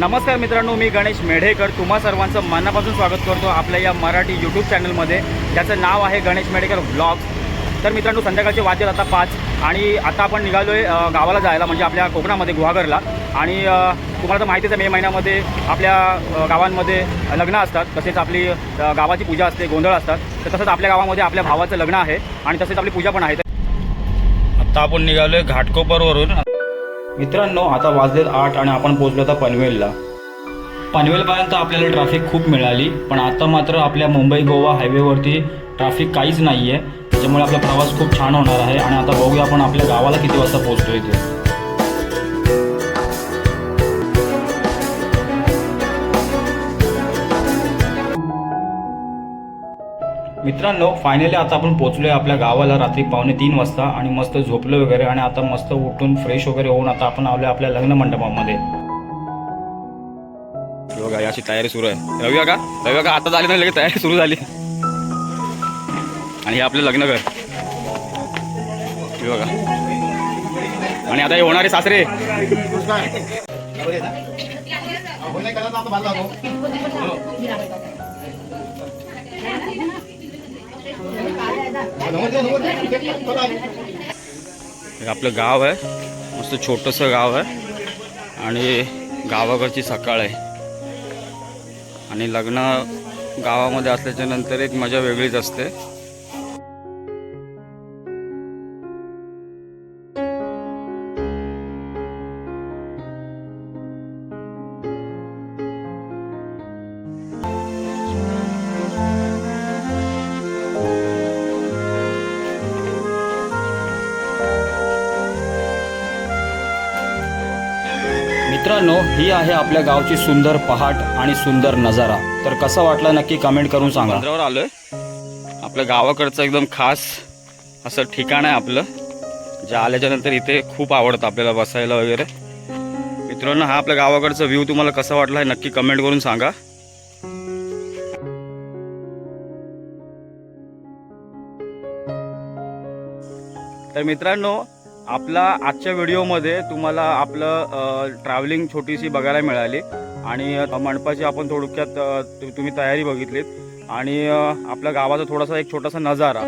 नमस्कार मित्रांनो मी गणेश मेढेकर. तुम्हा सर्वांचं मनापासून स्वागत करतो आपल्या या मराठी यूट्यूब चॅनलमध्ये ज्याचं नाव आहे गणेश मेढेकर ब्लॉग्स तर मित्रांनो संध्याकाळचे वाजले आता पाच आणि आता आपण निघालो आहे गावाला जायला म्हणजे आपल्या कोकणामध्ये गुहागरला. आणि तुम्हाला तर माहितीच आहे मे महिन्यामध्ये आपल्या गावांमध्ये लग्न असतात. तसेच आपली गावाची पूजा असते गोंधळ असतात. तर तसंच आपल्या गावामध्ये आपल्या भावाचं लग्न आहे आणि तसेच आपली पूजा पण आहे. आता आपण निघालो आहे घाटकोपरवरून. मित्रांनो आता वाजलेत आठ आणि आपण पोहोचलो आता पनवेलला. पनवेलपर्यंत आपल्याला ट्रॅफिक खूप मिळाली पण आता मात्र आपल्या मुंबई गोवा हायवेवरती ट्रॅफिक काहीच नाही आहे त्याच्यामुळे आपला प्रवास खूप छान होणार आहे. आणि आता बघूया आपण आपल्या गावाला किती वाजता पोहोचतो इथे मित्रांनो फायनली आता आपण पोहोचलोय आपल्या गावाला. रात्री पावणे तीन वाजता आणि मस्त झोपलो वगैरे आणि आता मस्त उठून फ्रेश वगैरे होऊन आता आपण आलो आपल्या लग्न मंडपामध्ये. बघा याची तयारी सुरू आहे. रवी का रवी का आता झाली नाही लगेच तयारी? सुरू झाली. आणि हे आपलं लग्न घर. बघा. आणि आता हे होणारे सासरे. आपलं गाव आहे. मस्त छोटंसं गाव आहे. आणि गावाकडची सकाळ आहे. आणि लग्न गावामध्ये असल्याच्या नंतर एक मजा वेगळीच असते. मित्रांनो ही आहे आपल्या गावची सुंदर पहाट आणि सुंदर नजारा. तर कसा वाटला नक्की कमेंट करून सांगा. आलोय. आपल्या गावाकडचं एकदम खास असं ठिकाण आहे आपलं. जे आल्याच्यानंतर इथे खूप आवडतं आपल्याला बसायला वगैरे. मित्रांनो हा आपल्या गावाकडचा व्ह्यू तुम्हाला कसा वाटला आहे नक्की कमेंट करून सांगा. तर मित्रांनो आपला आजच्या व्हिडिओमध्ये तुम्हाला आपलं ट्रॅव्हलिंग छोटीशी बघायला मिळाली. आणि मंडपाची आपण थोडक्यात तुम्ही तयारी बघितलीत. आणि आपल्या गावाचा थोडासा एक छोटासा नजारा.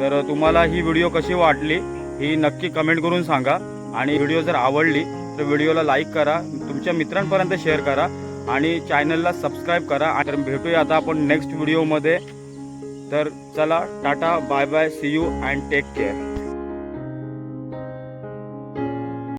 तर तुम्हाला ही व्हिडिओ कशी वाटली ही नक्की कमेंट करून सांगा. आणि व्हिडिओ जर आवडली तर व्हिडिओला लाईक करा तुमच्या मित्रांपर्यंत शेअर करा. आणि चॅनलला सबस्क्राईब करा. तर भेटूया आता आपण नेक्स्ट व्हिडिओमध्ये. तर चला tata bye bye see you and take care.